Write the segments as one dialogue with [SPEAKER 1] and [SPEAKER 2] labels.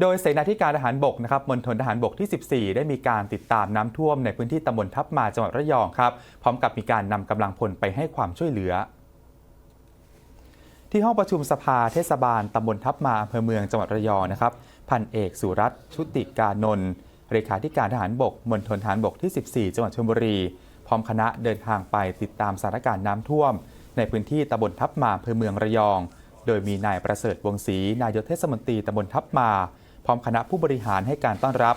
[SPEAKER 1] โดยเสนาธิการทหารบกนะครับมณฑลทหารบกที่ 14 ได้มีการติดตามน้ำท่วมในพื้นที่ตำบลทับมาจังหวัดระยองครับ พร้อมกับมีการนำกำลังพลไปให้ความช่วยเหลือ ที่ห้องประชุมสภาเทศบาลตำบลทับมาอำเภอเมืองจังหวัดระยองนะครับ พันเอกสุรัตน์ชุติกานนท์เลขาธิการทหารบกมณฑลทหารบกที่ 14 จังหวัดชลบุรี พร้อมคณะเดินทางไปติดตามสถานการณ์น้ำท่วม ในพื้นที่ตำบลทับมาอำเภอเมืองระยอง โดยมีนายประเสริฐวงศรีนายกเทศมนตรีตำบลทับมา พร้อมคณะผู้บริหารให้การต้อนรับ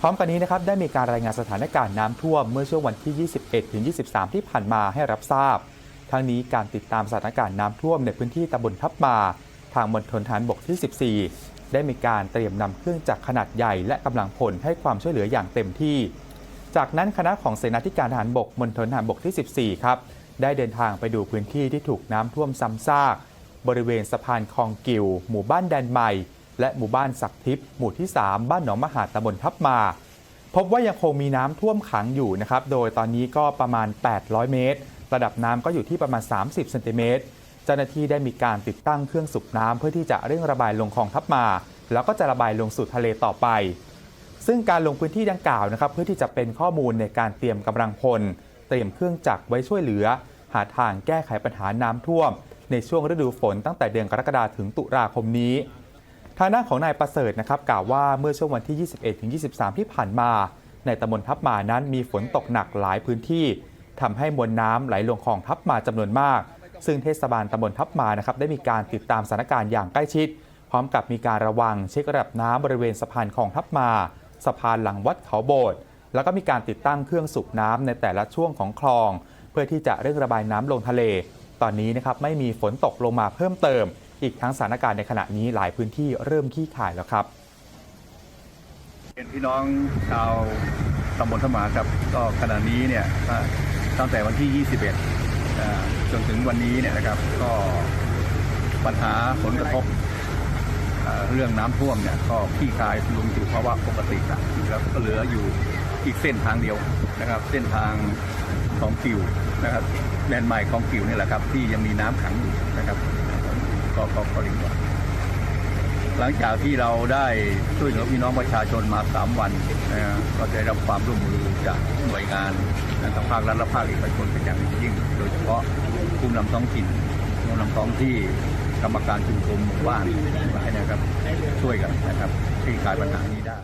[SPEAKER 1] พร้อมกันนี้นะครับได้มีการรายงานสถานการณ์น้ำท่วมเมื่อช่วงวันที่ 21ถึง23 ที่ผ่านมาให้รับทราบ ทั้งนี้การติดตามสถานการณ์น้ำท่วมในพื้นที่ตำบลทับมา ทางมณฑลฐานบกที่ 14 ได้มีการเตรียมนำเครื่องจักรขนาดใหญ่และกำลังพลให้ความช่วยเหลืออย่างเต็มที่ จากนั้นคณะของเสนาธิการทหารบกมณฑลทหารบกที่ 14 ครับได้เดินทางไปดูพื้นที่ที่ถูกน้ำท่วมซ้ำซาก บริเวณสะพานคลองกิว หมู่บ้านแดนใหม่ และหมู่บ้านสักทิพย์หมู่ที่ 3 บ้านหนองมหาดตำบลทับมา พบว่ายังคงมีน้ำท่วมขังอยู่นะครับ โดยตอนนี้ก็ประมาณ 800 เมตร ระดับน้ำก็อยู่ที่ประมาณ 30เซนติเมตรเจ้าหน้าที่ได้มีการติดตั้งเครื่องสูบน้ำเพื่อที่จะเร่งระบายลงคลองทับมา แล้วก็จะระบายลงสู่ทะเลต่อไป ซึ่งการลงพื้นที่ดังกล่าวนะครับ เพื่อที่จะเป็นข้อมูลในการเตรียมกำลังพล เตรียมเครื่องจักรไว้ช่วยเหลือ หาทางแก้ไขปัญหาน้ำท่วม ในช่วงฤดูฝนตั้งแต่เดือนกรกฎาคมถึงตุลาคมนี้ ทางด้านของนายประเสริฐนะครับกล่าวว่าเมื่อช่วงวันที่ 21-23 ที่ผ่านมา ในตำบลทับมานั้นมีฝนตกหนักหลายพื้นที่ทำให้มวลน้ำไหลลงคลองทับมาจำนวนมาก ซึ่งเทศบาลตำบลทับมานะครับได้มีการติดตามสถานการณ์อย่างใกล้ชิด พร้อมกับมีการระวังเช็คระดับน้ำบริเวณสะพานคลองทับมา สะพานหลังวัดเขาโบสถ์แล้วก็มีการติดตั้งเครื่องสูบน้ำในแต่ละช่วงของคลอง เพื่อที่จะเร่งระบายน้ำลงทะเล ตอนนี้นะครับไม่มีฝนตกลงมาเพิ่มเติม อีกทั้งสถานการณ์ในขณะนี้หลายพื้นที่เริ่มขี้ข่ายแล้วครับ
[SPEAKER 2] เป็นพี่น้องชาวตำบลธมาครับก็ขณะนี้เนี่ยตั้งแต่วันที่ 21 จนถึงวันนี้เนี่ยนะครับก็ปัญหาผลกระทบเรื่องน้ำท่วมเนี่ยก็คลี่คายลงสู่ภาวะปกติแล้วนะครับก็เหลืออยู่อีกเส้นทางเดียวนะครับ เส้นทางของกิวนะครับแลนด์ใหม่ของกิวนี่แหละครับที่ยังมีน้ำขังอยู่นะครับ ก็ก็ดีกว่าหลังจากที่เราได้ช่วยเหลือพี่น้องประชาชนมา 3 วันนะฮะก็ได้รับความร่วมมือจากหน่วยงานทั้งภาครัฐและภาคเอกชนเป็นอย่างยิ่ง โดยเฉพาะผู้นำท้องถิ่นผู้นำท้องที่กรรมการชุมชนหมู่บ้านหลายนะครับ ช่วยกันนะครับคลี่คลายปัญหานี้ได้